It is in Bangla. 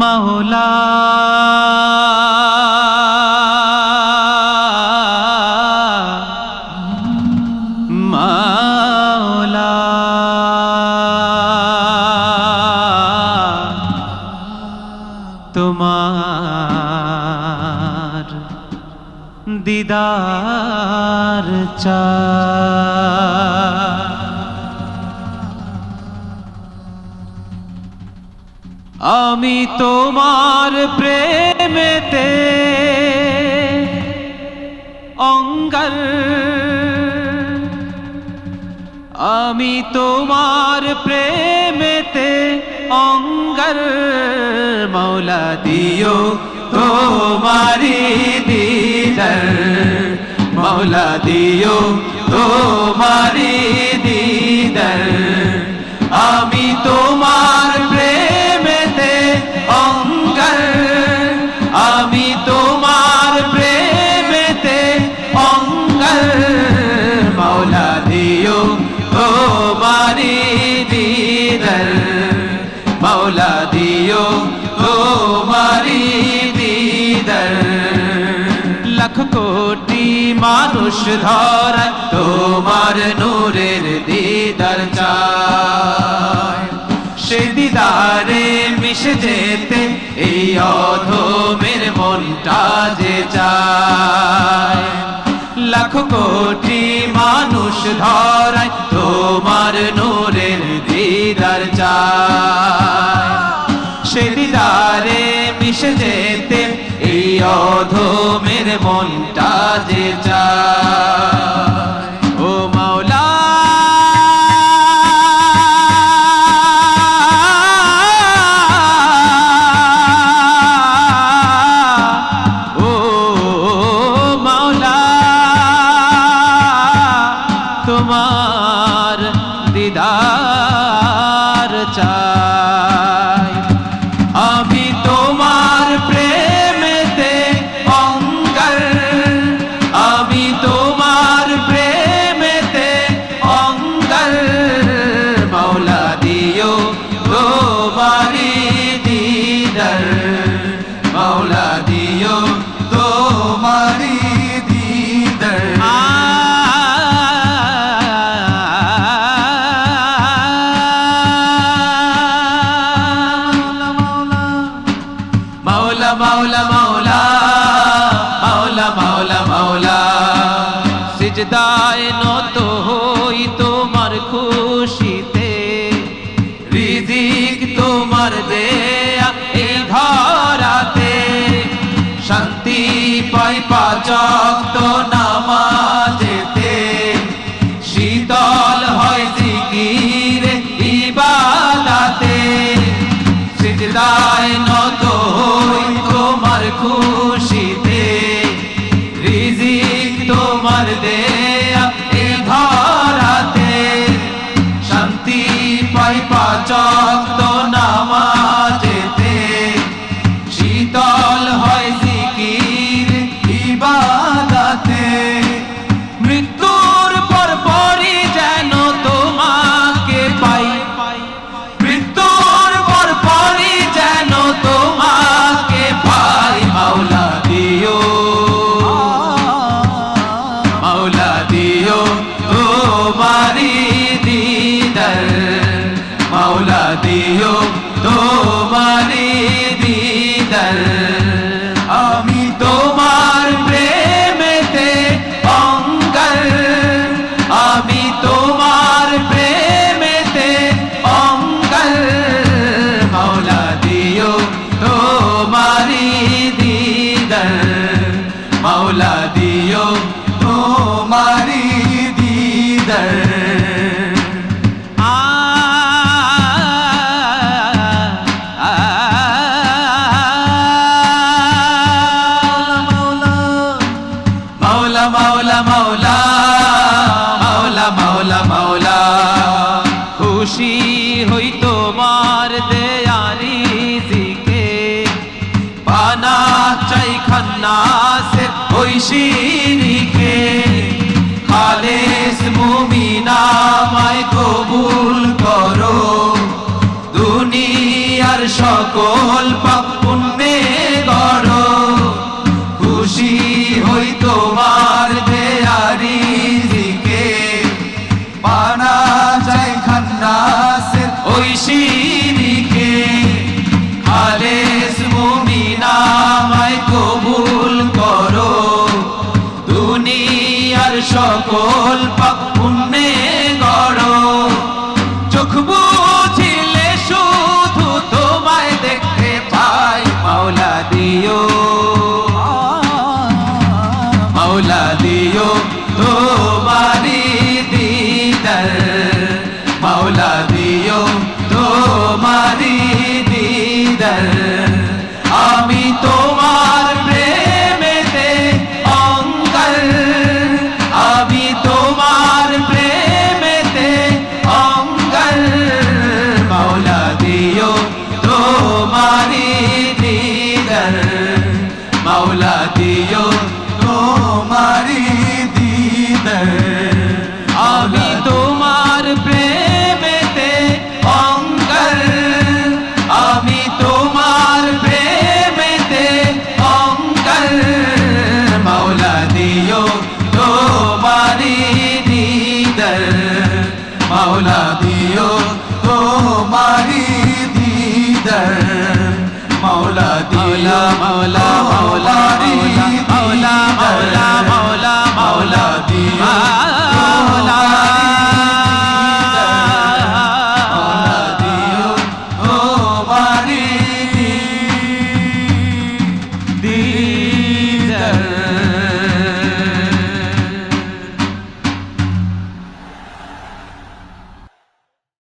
মাওলা। তোমার দিদার চা আমি তোমার প্রেমেতে অঙ্গার আমি তোমার প্রেমেতে অঙ্গার মৌলা দিও তোমারি দিদার। মৌলা দিও তোমারি দিদার। আমি তোমার লাখ কোটি মানুষ ধরা, তোমার নূরের দিদার চায়। সে দিদারে মিশে যেতে, এই অধমের মনটা যে চায়। লাখ কোটি মানুষ ধরায় তোমার নূরের দিদার চায়। সে দিদারে মিশে যেতে, এই অধমের মনটা যে চায়। সিজদায় নত হই তোমার খুশিতে। রিজিক তোমার দেয়া এই ধরাতে। শান্তি পাই পাচক তো নামাজেতে। শীতল হয় জিকির ইবাদাতে। সিজদায় নত হই তোমার খুশিতে তোমারি দিদার মাওলা মাওলা পানা চাই খান্নাসের ওই শিরিকে খালেস মুমিনা মায় কবুল করো। দুনিয়ার সকল পাপ পুণ্যে চোখ বুঝিলে শুধু তোমায় দেখতে পাই মাওলা দিও। মাওলা দিও তোমারি দিদার মাওলা মদিনা মাওলা মাওলা মাওলা মাওলা মাওলা মাওলা মাওলা ও বাড়ি